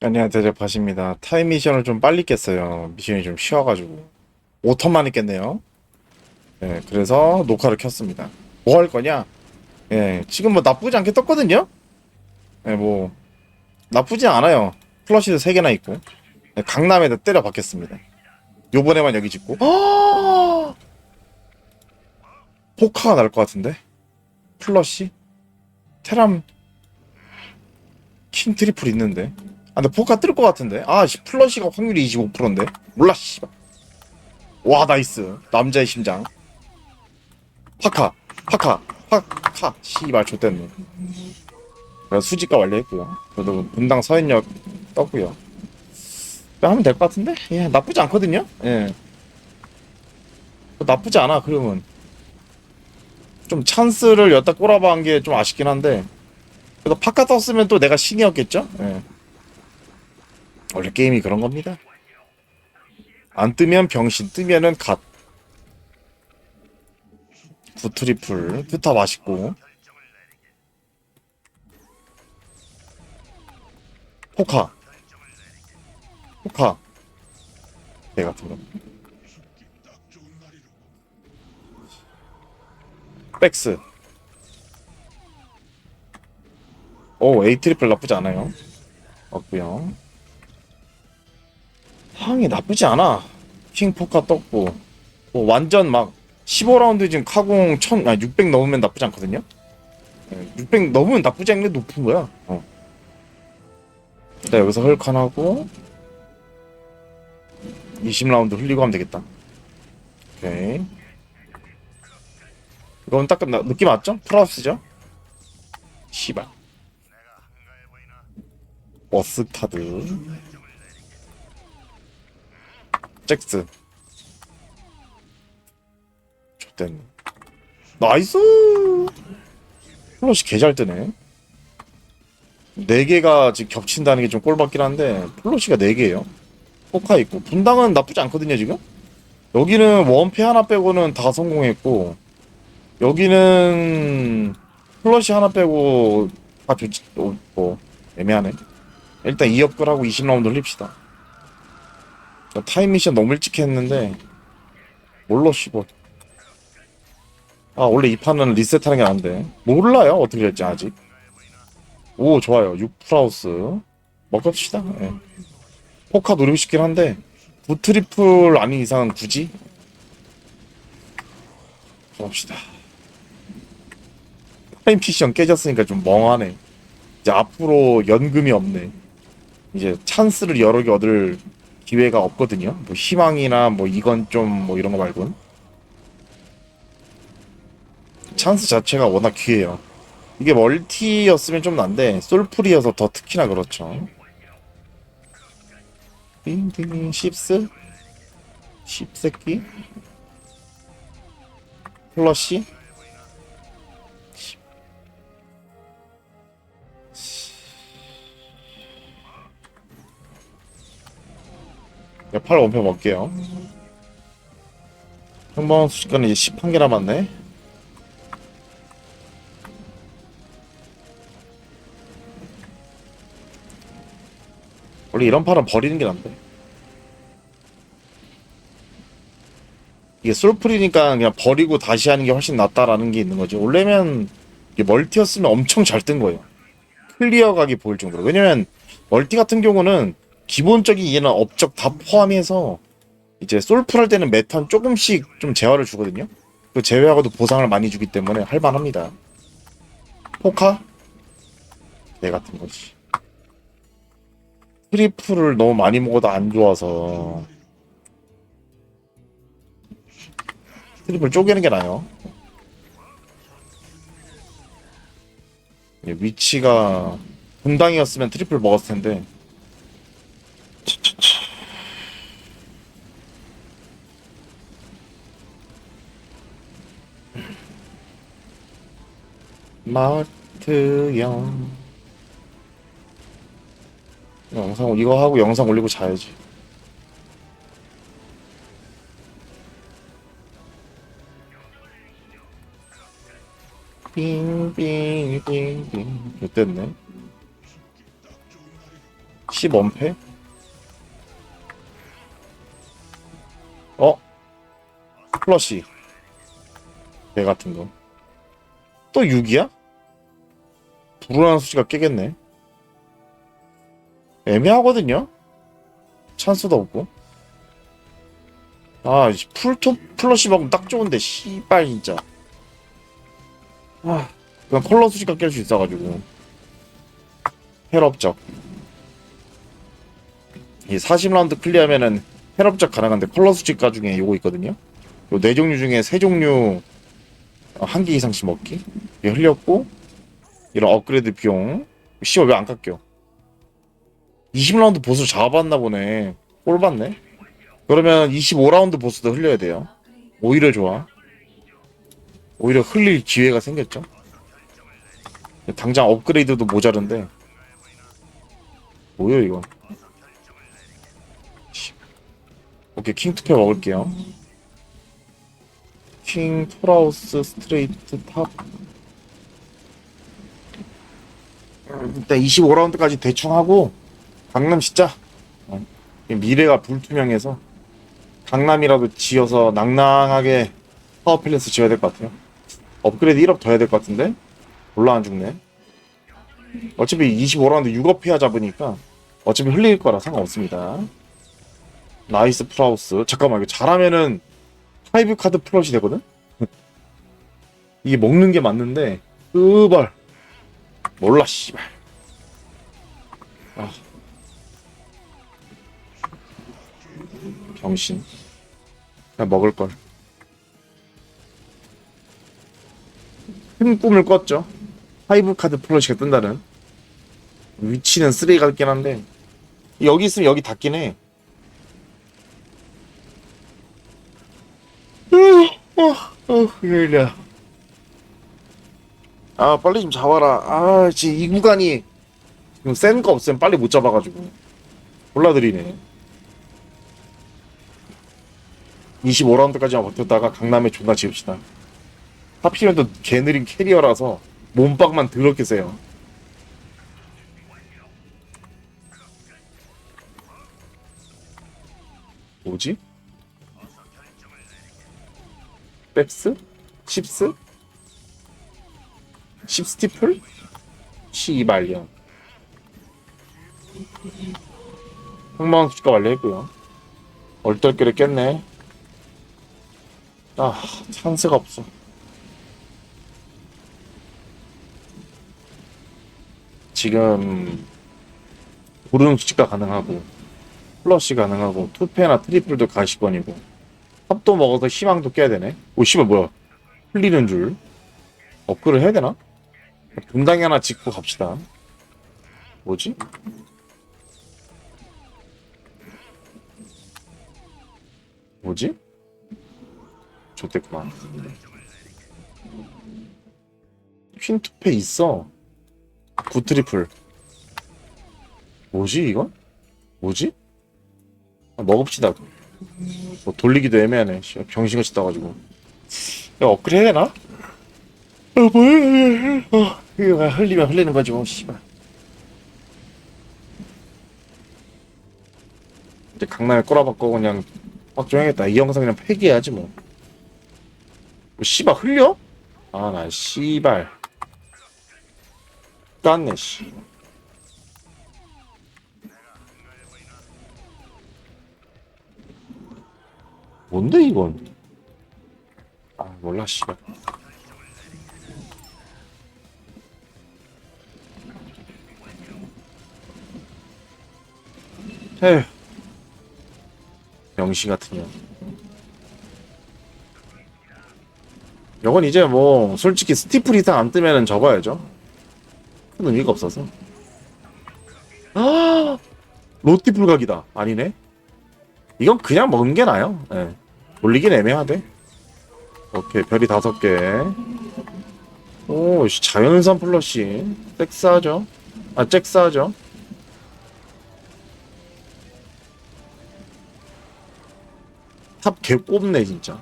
안녕하세요, 대접하십니다. 타임 미션을 좀 빨리 깼어요. 미션이 좀 쉬워가지고. 5턴 만에 깼네요. 예, 그래서 녹화를 켰습니다. 뭐 할 거냐? 예, 지금 뭐 나쁘지 않게 떴거든요? 예, 뭐, 나쁘지 않아요. 플러시도 3개나 있고. 예, 강남에다 때려 박겠습니다. 요번에만 여기 짓고. 아! 포카가 날 것 같은데? 플러시? 테람, 킹 트리플 있는데? 아, 근데 포카 뜰 것 같은데? 아, 씨, 플러시가 확률이 25%인데? 몰라, 씨발. 와, 나이스. 남자의 심장. 파카, 파카, 파카. 씨발. 그래서 수직가 완료했고요. 그래도 분당 서현역 떴고요. 하면 될 것 같은데? 예, 나쁘지 않거든요? 예. 나쁘지 않아, 그러면. 좀 찬스를 여기다 꼬라박은 게 좀 아쉽긴 한데. 그래도 파카 떴으면 또 내가 신이었겠죠? 예. 원래 게임이 그런 겁니다. 안 뜨면 병신, 뜨면은 갓. 부트리플, 퓨타 맛있고. 포카. 포카. 개 같은 거. 백스. 오, 에이 트리플 나쁘지 않아요. 없고요. 항이 나쁘지 않아. 킹 포카 떴고. 뭐 완전 막 15라운드 지금 카공 1000, 아, 600 넘으면 나쁘지 않거든요? 600 넘으면 나쁘지 않은 게 높은 거야. 어. 일단 여기서 헐칸 하고 20라운드 흘리고 하면 되겠다. 오케이. 이건 딱 끝나, 느낌 왔죠? 프라우스죠? 씨발. 버스 카드. 잭스. 좋댔네. 나이스! 플러시 개잘 뜨네. 4개가 지금 겹친다는 게 좀 꼴받긴 한데, 플러시가 4개예요 포카 있고. 분당은 나쁘지 않거든요, 지금? 여기는 원패 하나 빼고는 다 성공했고, 여기는 플러시 하나 빼고 다 좋지, 어, 뭐, 애매하네. 일단 2업글 하고 20라운드 흘립시다. 저 타임 미션 너무 일찍 했는데 몰라 씨발. 아 원래 이 판은 리셋하는 게 나은데. 몰라요 어떻게 될지 아직. 오 좋아요. 6프라우스. 먹읍시다. 예. 포카 노리고 싶긴 한데 부트리플 아닌 이상은 굳이? 가봅시다. 타임 피션 깨졌으니까 좀 멍하네. 이제 앞으로 연금이 없네. 이제 찬스를 여러 개 얻을 기회가 없거든요. 뭐 희망이나 뭐 이건 좀 뭐 이런 거 말고는 찬스 자체가 워낙 귀해요. 이게 멀티였으면 좀 난데 솔풀이어서 더 특히나 그렇죠. 빙빙 십스 십새끼 플러시 야, 팔 원표 먹게요. 평범 수식가는 이제 11개 남았네. 원래 이런 팔은 버리는 게 낫대. 이게 솔플이니까 그냥 버리고 다시 하는 게 훨씬 낫다라는 게 있는 거죠. 원래면 멀티였으면 엄청 잘 뜬 거예요. 클리어 각이 보일 정도로. 왜냐면 멀티 같은 경우는 기본적인 얘는 업적 다 포함해서 이제 솔플 할 때는 메탄 조금씩 좀 제어를 주거든요. 그 제외하고도 보상을 많이 주기 때문에 할만합니다. 포카? 네 같은 거지. 트리플을 너무 많이 먹어도 안 좋아서 트리플 쪼개는 게 나아요. 예, 위치가 분당이었으면 트리플 먹었을 텐데 마트형 영상 이거 하고 영상 올리고 자야지 빙빙빙빙 됐네 10원패? 어? 플러시 개 같은 거. 또 6이야? 불운한 수치가 깨겠네. 애매하거든요? 찬스도 없고. 아, 이 풀토 플러시 먹으면 딱 좋은데, 씨발, 진짜. 아, 그냥 컬러 수치가 깰 수 있어가지고. 헬업적. 이 40라운드 클리어하면은 헬업적 가능한데 컬러 수치가 중에 요거 있거든요. 요 네 종류 중에 세 종류 어, 한개 이상씩 먹기. 이게 흘렸고 이런 업그레이드 비용. 씨발 왜 안 깎여? 20라운드 보스를 잡아봤나 보네. 꼴 봤네. 그러면 25라운드 보스도 흘려야 돼요. 오히려 좋아. 오히려 흘릴 기회가 생겼죠. 당장 업그레이드도 모자른데. 뭐야? 씨. 오케이 킹투페 먹을게요. 킹 토라우스 스트레이트 탑. 음, 일단 25라운드까지 대충 하고 강남 진짜 어, 미래가 불투명해서 강남이라도 지어서 낭낭하게 파워 팰리스 지어야 될 것 같아요. 업그레이드 1업 더 해야 될 것 같은데 몰라 안 죽네. 어차피 25라운드 6업 해야 잡으니까 어차피 흘릴 거라 상관없습니다. 나이스 프라우스. 잠깐만 이거 잘하면은 파이브 카드 플러시 되거든? 이게 먹는 게 맞는데 으발 몰라 씨발. 아. 병신. 그냥 먹을걸. 큰 꿈을 꿨죠. 파이브 카드 플러시가 뜬다는. 위치는 쓰레기 같긴 한데. 여기 있으면 여기 닿긴 해. 어, 어, 일이야. 아, 빨리 좀 잡아라. 아, 지금 이 구간이 지금 센 거 없으면 빨리 못 잡아가지고. 골라드리네. 25라운드까지만 버텼다가 강남에 존나 지읍시다. 하필이면 또 개느린 캐리어라서 몸빵만 더럽게 세요. 뭐지? 뺍스? 칩스? 칩스티플? 시발년 흥망 수치가 완료했고요 얼떨결에 깼네 아 찬스가 없어 지금 고르는 수치가 가능하고 플러시 가능하고 투페나 트리플도 가시권이고 탑도 먹어서 희망도 깨야 되네. 오, 씨발, 뭐야. 흘리는 줄. 업글을 해야 되나? 분당이 하나 짓고 갑시다. 뭐지? 뭐지? 좋댔구만. 퀸투페 있어. 구트리플. 뭐지, 이건? 뭐지? 아, 먹읍시다. 뭐 돌리기도 애매하네. 씨, 병신같이 떠가지고. 야, 업그레이드 해야 되나? 어, 뭐야? 어, 이거 흘리면 흘리는 거지, 뭐, 씨발. 이제 강남에 꼬라박고 그냥 확정해야겠다. 이 영상 그냥 폐기해야지, 뭐. 뭐 씨발, 흘려? 아, 나 씨발. 깠네, 씨. 뭔데 이건? 아 몰라 씨발. 에휴. 병신 같은 년. 이건 이제 뭐 솔직히 스티플 이상 안 뜨면은 접어야죠. 큰 의미가 없어서. 아 로티 불각이다. 아니네. 이건 그냥 먹는 게 나아요. 예. 돌리긴 애매하대. 오케이, 별이 다섯 개. 오, 씨, 자연산 플러시. 섹스하죠? 아, 잭스하죠? 탑 개 꼽네, 진짜.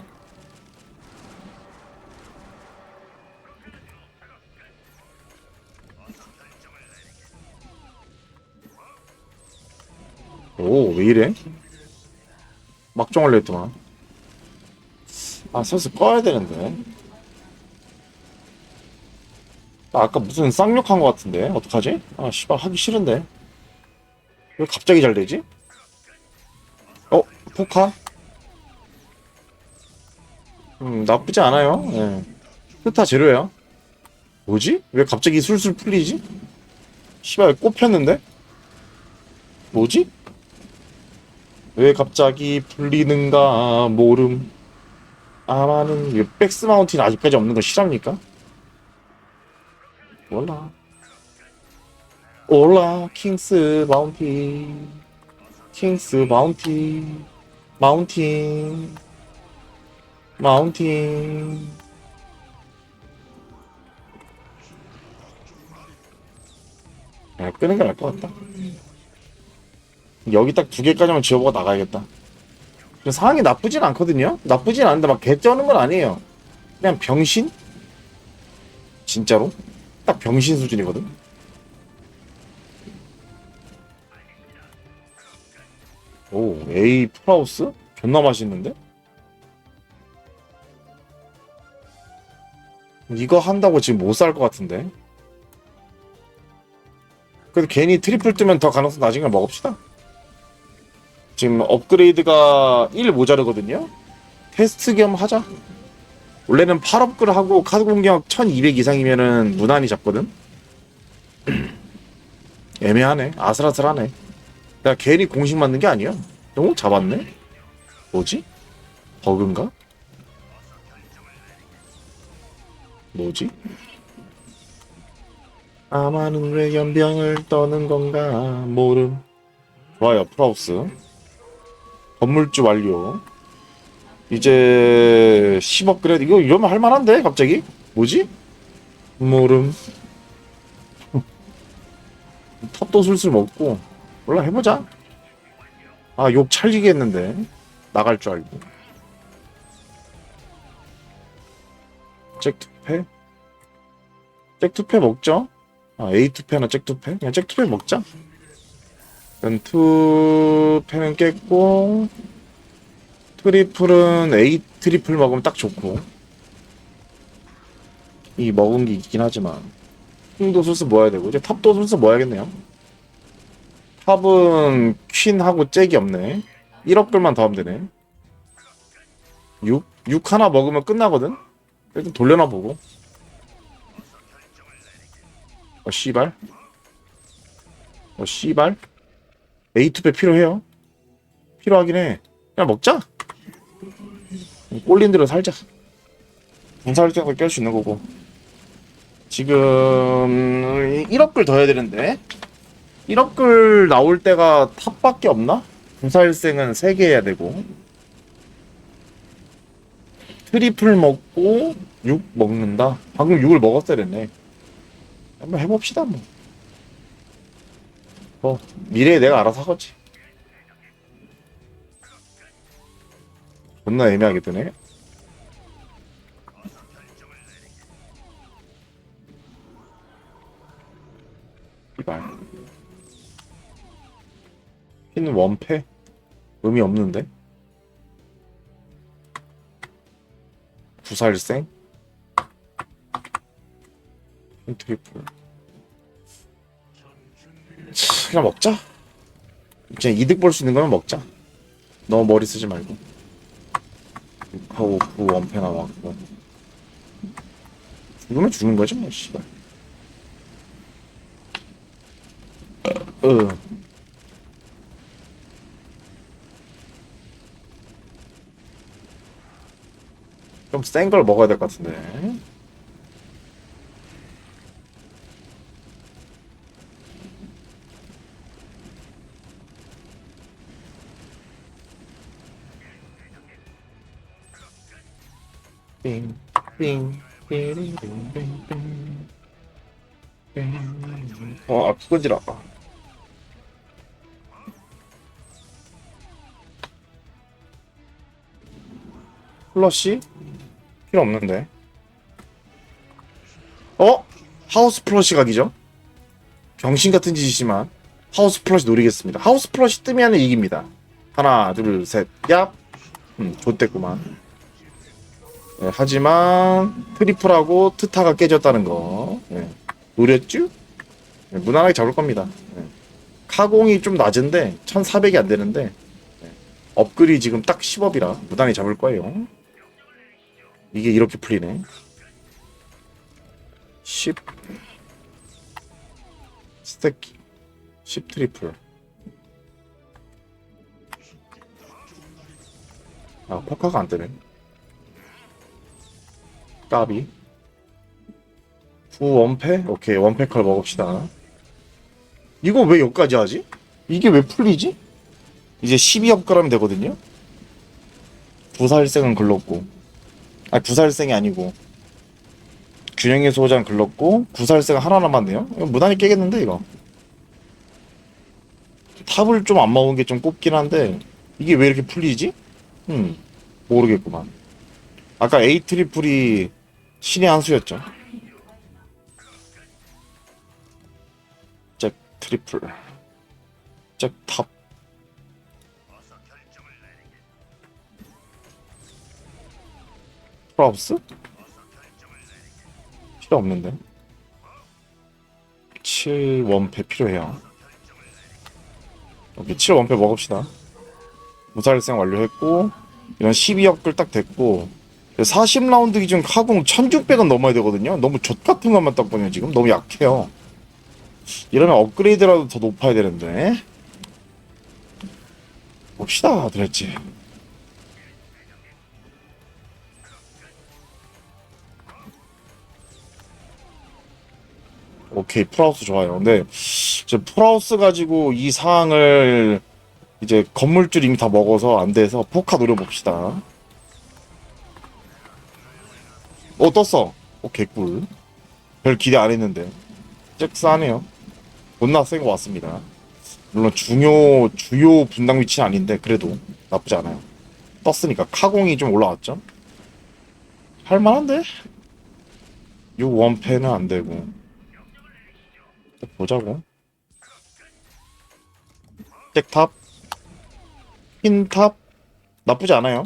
오, 왜 이래? 막종을 냈더만. 아, 슬슬 꺼야 되는데. 아, 아까 무슨 쌍욕한 것 같은데? 어떡하지? 아, 씨발, 하기 싫은데. 왜 갑자기 잘 되지? 어, 포카? 음, 나쁘지 않아요. 예. 스타 제로야. 뭐지? 왜 갑자기 술술 풀리지? 씨발, 꼽혔는데? 뭐지? 왜 갑자기 풀리는가 모름 아마는 왜 백스 마운틴 아직까지 없는 거 실합니까? 몰라 올라 킹스 마운틴 킹스 마운틴 마운틴 마운틴 야 끄는 게 나을 것 같다 여기 딱 두 개까지만 지워보고 나가야겠다. 상황이 나쁘진 않거든요? 나쁘진 않은데 막 개쩌는 건 아니에요. 그냥 병신? 진짜로? 딱 병신 수준이거든? 오, A 플라우스? 존나 맛있는데? 이거 한다고 지금 못 살 것 같은데? 그래도 괜히 트리플 뜨면 더 가능성 나중에 먹읍시다. 지금 업그레이드가 1 모자르거든요. 테스트 겸 하자. 원래는 8업글 하고 카드 공격 1200 이상이면은 무난히 잡거든. 애매하네. 아슬아슬하네. 내가 괜히 공식 맞는 게 아니야. 어? 잡았네? 뭐지? 버그인가? 뭐지? 아마는 왜 연병을 떠는 건가 모름 좋아요 프라우스 건물주 완료. 이제 10업 그래 이거 이러면 할만한데 갑자기? 뭐지? 모름. 탑도 슬슬 먹고 몰라 해보자. 아 욕 찰지겠는데 나갈 줄 알고. 잭 투패? 잭투패 먹죠? 아 A2패나 잭투패? 그냥 잭투패 먹자. 렌투 패는 깼고 트리플은 A 트리플 먹으면 딱 좋고 이 먹은 게 있긴 하지만 킹도 슬슬 모아야 되고 이제 탑도 슬슬 모아야겠네요 탑은 퀸하고 잭이 없네 1억글만 더 하면 되네 6? 6 하나 먹으면 끝나거든 일단 돌려놔 보고 어 씨발 어 씨발 A2배 필요해요. 필요하긴 해. 그냥 먹자. 꼴린 대로 살자. 분사할 때도 깰수 있는 거고. 지금 1억글 더 해야 되는데 1억글 나올 때가 탑밖에 없나? 분사일생은 3개 해야 되고 트리플 먹고 6 먹는다? 방금 6을 먹었어야 됐네 한번 해봅시다 뭐 뭐 미래에 내가 알아서 하겠지. 존나 애매하게 뜨네. 이발. 흰 원패? 의미 없는데? 부살생? 흰 트리플. 그냥 먹자. 그냥 이득 볼 수 있는 거면 먹자. 너무 머리 쓰지 말고. 6하고 9 원패 나왔고. 죽으면 죽는 거지 뭐, 씨발. 어. 좀 센 걸 먹어야 될 것 같은데. 빙, 빙, 빙, 빙, 빙, 빙. 빙. 어, 아, 그거지라. 플러시? 필요 없는데. 어? 하우스 플러시 각이죠? 병신 같은 짓이지만 하우스 플러시 노리겠습니다. 하우스 플러시 뜨면 이깁니다. 하나, 둘, 셋, 얍. 음, 좋댔구만. 네, 하지만 트리플하고 트타가 깨졌다는 거 네, 노렸죠? 네, 무난하게 잡을 겁니다. 네. 카공이 좀 낮은데 1400이 안 되는데 네, 업글이 지금 딱 10업이라 무난히 잡을 거예요. 이게 이렇게 풀리네. 10 스택 10 트리플 아 포카가 안 뜨네 까비 후 원패? 오케이 원패컬 먹읍시다 이거 왜 여기까지 하지? 이게 왜 풀리지? 이제 12업 가라면 되거든요 부살생은 글렀고 아니 부살생이 아니고. 균형의 소장 글렀고 구살생 하나 남았네요. 이거 무난히 깨겠는데 이거. 탑을 좀 안 먹은 게 좀 꼽긴 한데 이게 왜 이렇게 풀리지? 음 모르겠구만. 아까 A 트리플이 신의 한 수였죠. 잭 트리플. 잭 탑 프라우스? 필요 없는데. 7 원패 필요해요. 오케이 7 원패 먹읍시다. 무살생 완료했고 이런 12역글 딱 됐고 40라운드 기준 카공 1600은 넘어야 되거든요. 너무 젖 같은 것만 딱 보네요 지금. 너무 약해요. 이러면 업그레이드라도 더 높아야 되는데. 봅시다 그랬지 오케이 프라우스 좋아요. 근데 저 프라우스 가지고 이 상황을 이제 건물줄 이미 다 먹어서 안 돼서 포카 노려봅시다. 어 떴어. 오 개꿀. 별 기대 안 했는데. 잭싸네요. 존나 센거 같습니다. 물론 중요 주요 분당 위치는 아닌데 그래도 나쁘지 않아요. 떴으니까 카공이 좀 올라왔죠? 할만한데? 6 원패는 안 되고 보자고. 잭탑. 퀸탑. 나쁘지 않아요.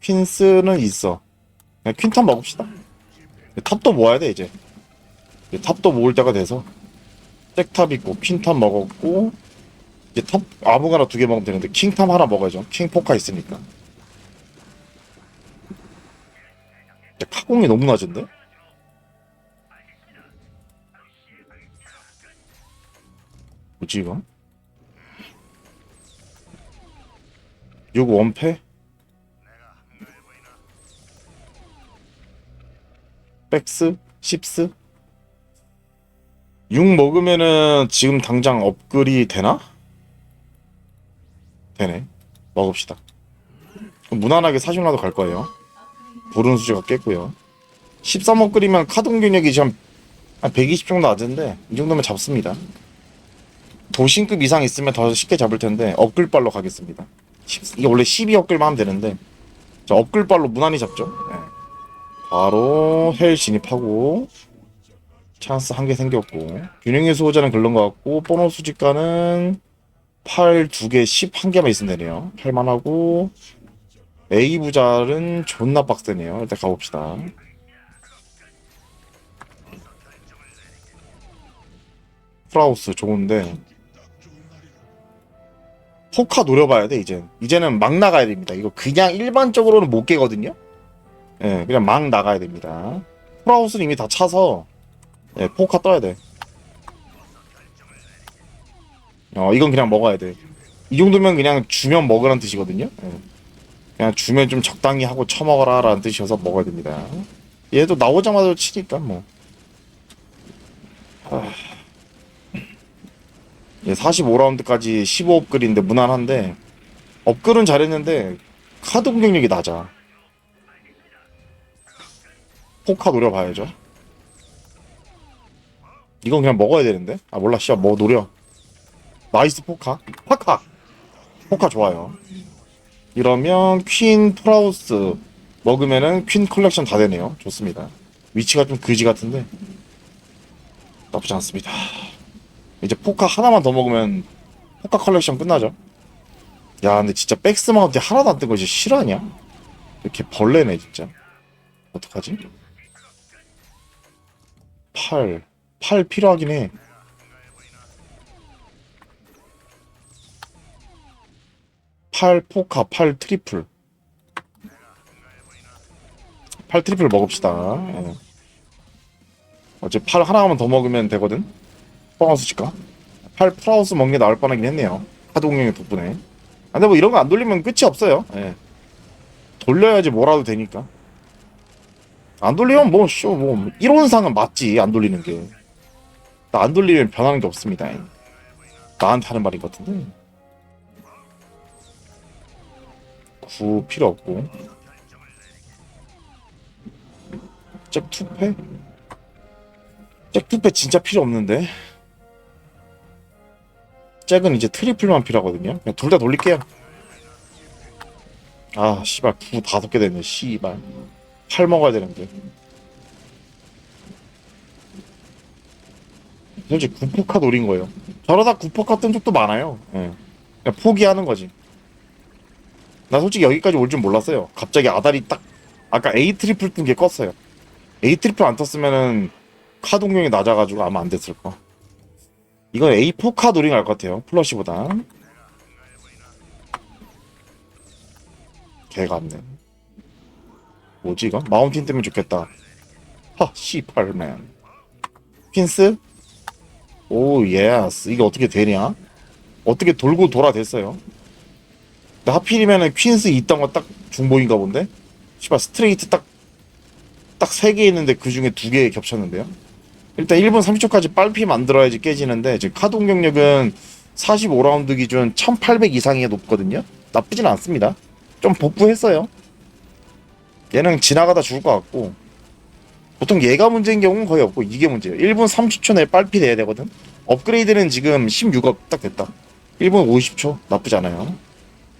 퀸스는 있어. 그냥 퀸탑 먹읍시다. 탑도 모아야 돼 이제. 탑도 모을 때가 돼서. 잭탑 있고 퀸탑 먹었고 이제 탑 아무거나 두 개 먹으면 되는데 킹탑 하나 먹어야죠. 킹 포카 있으니까. 카공이 너무 낮은데? 뭐지 이거? 6 원패? 백스? 십스? 6 먹으면은 지금 당장 업글이 되나? 되네. 먹읍시다. 무난하게 40라도 갈 거예요. 불운 수지가 깼고요. 13억 끓이면 카드 공격력이 지금 한 120 정도 낮은데 이 정도면 잡습니다. 도신급 이상 있으면 더 쉽게 잡을 텐데 업글발로 가겠습니다. 10 이게 원래 12 업글만 하면 되는데 자 업글발로 무난히 잡죠. 네. 바로 헬 진입하고 찬스 한 개 생겼고 균형의 수호자는 글른 것 같고 보너스 직가는 8 2개 10한 개만 있으면 되네요. 8만 하고 A 부자는 존나 빡세네요. 일단 가봅시다. 프라우스 좋은데 포카 노려봐야 돼 이제 이제는 막 나가야 됩니다. 이거 그냥 일반적으로는 못 깨거든요? 예 그냥 막 나가야 됩니다. 프라우스는 이미 다 차서 예 포카 떠야 돼 어 이건 그냥 먹어야 돼 이 정도면 그냥 주면 먹으란 뜻이거든요? 예. 그냥 주면 좀 적당히 하고 처먹어라 라는 뜻이어서 먹어야 됩니다. 얘도 나오자마자 치니까 뭐. 아... 예, 45라운드까지 15업글인데 무난한데 업글은 잘했는데 카드 공격력이 낮아. 포카 노려봐야죠. 이건 그냥 먹어야 되는데? 아 몰라. 씨야 뭐 노려. 나이스 포카. 파카! 포카 좋아요. 이러면 퀸 프라우스. 먹으면은 퀸 컬렉션 다 되네요. 좋습니다. 위치가 좀 그지 같은데 나쁘지 않습니다 이제 포카 하나만 더 먹으면 포카 컬렉션 끝나죠. 야, 근데 진짜 백스 마운트 하나도 안 뜬거 진짜 실화냐? 이렇게 벌레네 진짜. 어떡하지? 팔, 팔 필요하긴 해. 팔 포카, 팔 트리플. 팔 트리플 먹읍시다. 예. 어째 팔 하나만 더 먹으면 되거든. 칠까? 팔 프라우스 먹는 게 나을 뻔하긴 했네요. 공룡의 덕분에. 아, 근데 뭐 이런 거 안 돌리면 끝이 없어요. 예. 돌려야지 뭐라도 되니까. 안 돌리면 뭐, 쇼, 뭐, 이론상은 맞지, 안 돌리는 게. 나 안 돌리면 변하는 게 없습니다. 나한테 하는 말인 것 같은데. 구 필요 없고. 잭 투패? 잭 투패 진짜 필요 없는데. 잭은 이제 트리플만 필요하거든요. 그냥 둘 다 돌릴게요. 아, 씨발, 구 다섯 개 됐네, 씨발. 팔 먹어야 되는데. 솔직히 구포카 노린 거예요. 저러다 구포카 뜬 적도 많아요. 예. 그냥 포기하는 거지. 나 솔직히 여기까지 올 줄 몰랐어요. 갑자기 아다리 딱 아까 A 트리플 뜬 게 껐어요. A 트리플 안 떴으면은 카동용이 낮아가지고 아마 안 됐을 거. 이건 A4카 노린 것 같아요. 플러시보다. 개 같네. 뭐지 이거? 마운틴 뜨면 좋겠다. 하 씨팔맨. 핀스? 오 예스. 이게 어떻게 되냐? 어떻게 돌고 돌아 됐어요. 근데 하필이면은 퀸스 있던 거 딱 중복인가 본데? 씨발 스트레이트 딱 딱 세 개 있는데 그 중에 두 개 겹쳤는데요. 일단 1분 30초까지 빨피 만들어야지 깨지는데 지금 카드 공격력은 45라운드 기준 1800 이상이 높거든요. 나쁘진 않습니다. 좀 복부했어요. 얘는 지나가다 죽을 것 같고 보통 얘가 문제인 경우는 거의 없고 이게 문제예요. 1분 30초 내에 빨피 돼야 되거든. 업그레이드는 지금 16업 딱 됐다. 1분 50초 나쁘지 않아요.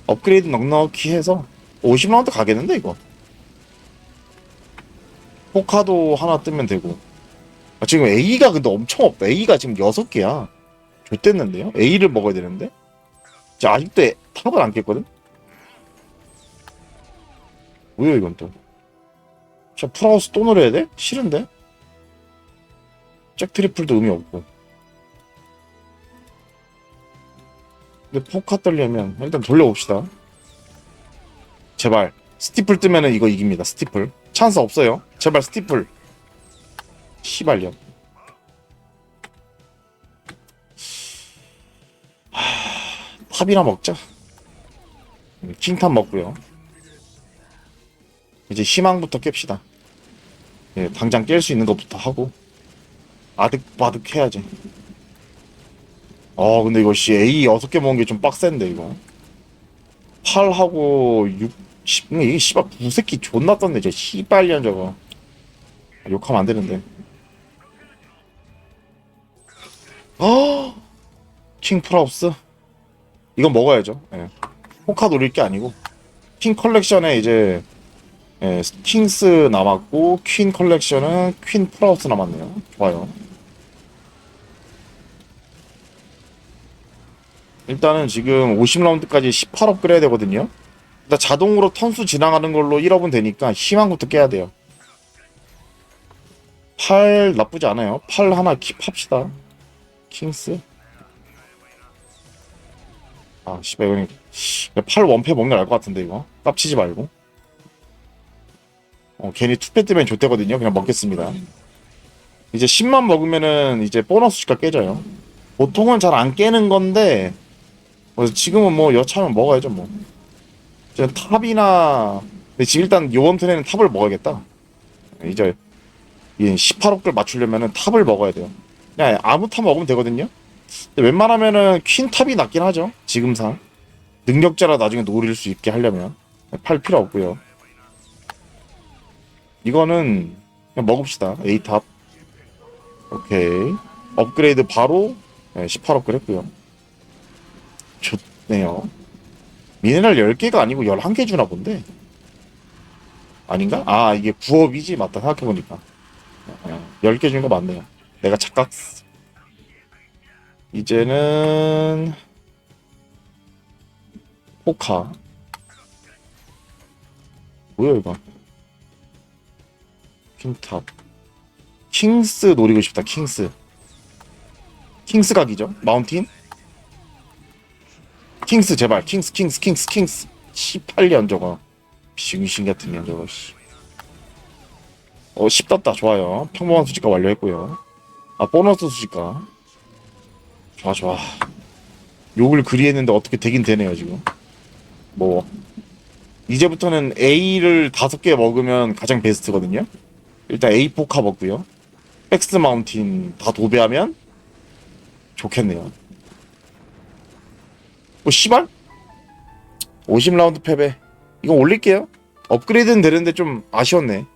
업그레이드 넉넉히 해서 50라운드 가겠는데 이거. 포카도 하나 뜨면 되고. 아, 지금 A가 근데 엄청 없다. A가 지금 6개야. 좋댔는데요? A를 먹어야 되는데? 자, 아직도 애- 탑을 안 깼거든? 뭐야 이건 또. 자, 풀하우스 또 노려야 돼? 싫은데? 잭 트리플도 의미 없고. 근데 포카 떨려면 일단 돌려봅시다. 제발 스티플 뜨면은 이거 이깁니다. 스티플 찬스 없어요. 제발 스티플. 시발년. 하, 탑이나 먹자. 음, 킹탑 먹고요. 이제 희망부터 깹시다. 예, 당장 깰 수 있는 것부터 하고 아득바득 해야지. 어 근데 이거 씨 A 6개 먹은 게 좀 빡센데 이거 8하고 6 10 이게 씨발 구새끼 존나 떴네 저 씨발년 저거 아, 욕하면 안 되는데 어 킹 프라우스 이건 먹어야죠 예. 포카 노릴 게 아니고 킹 컬렉션에 이제 예, 킹스 남았고 퀸 컬렉션은 퀸 프라우스 남았네요 좋아요 일단은 지금 50라운드까지 18업 끓여야 되거든요. 일단 자동으로 턴수 지나가는 걸로 1업은 되니까 희망부터 깨야 돼요. 8 나쁘지 않아요. 8 하나 킵합시다. 킹스. 아, 씨발, 이거 8 원패 먹는 게 나을 것 같은데, 이거. 깝치지 말고. 어, 괜히 투패 뜨면 좋대거든요. 그냥 먹겠습니다. 이제 10만 먹으면은 이제 보너스 가 깨져요. 보통은 잘 안 깨는 건데, 그래서 지금은 뭐 여차하면 먹어야죠 뭐. 지금 탑이나 지금 일단 요번 턴에는 탑을 먹어야겠다. 이제 이 18억들 맞추려면은 탑을 먹어야 돼요. 그냥 아무 탑 먹으면 되거든요. 근데 웬만하면은 퀸 탑이 낫긴 하죠. 지금상 능력자라 나중에 노릴 수 있게 하려면 팔 필요 없고요. 이거는 그냥 먹읍시다. A 탑. 오케이. 업그레이드 바로 18억 그랬고요. 좋네요. 미네랄 10개가 아니고 11개 주나 본데. 아닌가? 아, 이게 9업이지? 맞다, 생각해보니까. 10개 준 거 맞네요. 내가 착각. 이제는 포카 뭐야 이거 킹탑 킹스 노리고 싶다 킹스 킹스 각이죠 마운틴 킹스 제발 킹스 킹스 킹스 킹스 18년 저거 비신귀신 같은 년 저거 씨. 어, 10 떴다. 좋아요. 평범한 수집가 완료했고요. 아, 보너스 수집가. 좋아, 좋아. 욕을 그리 했는데 어떻게 되긴 되네요, 지금. 뭐. 이제부터는 A를 다섯 개 먹으면 가장 베스트거든요. 일단 A 포카 먹고요. 백스 마운틴 다 도배하면 좋겠네요. 뭐, 씨발? 50라운드 패배. 이거 올릴게요. 업그레이드는 되는데 좀 아쉬웠네.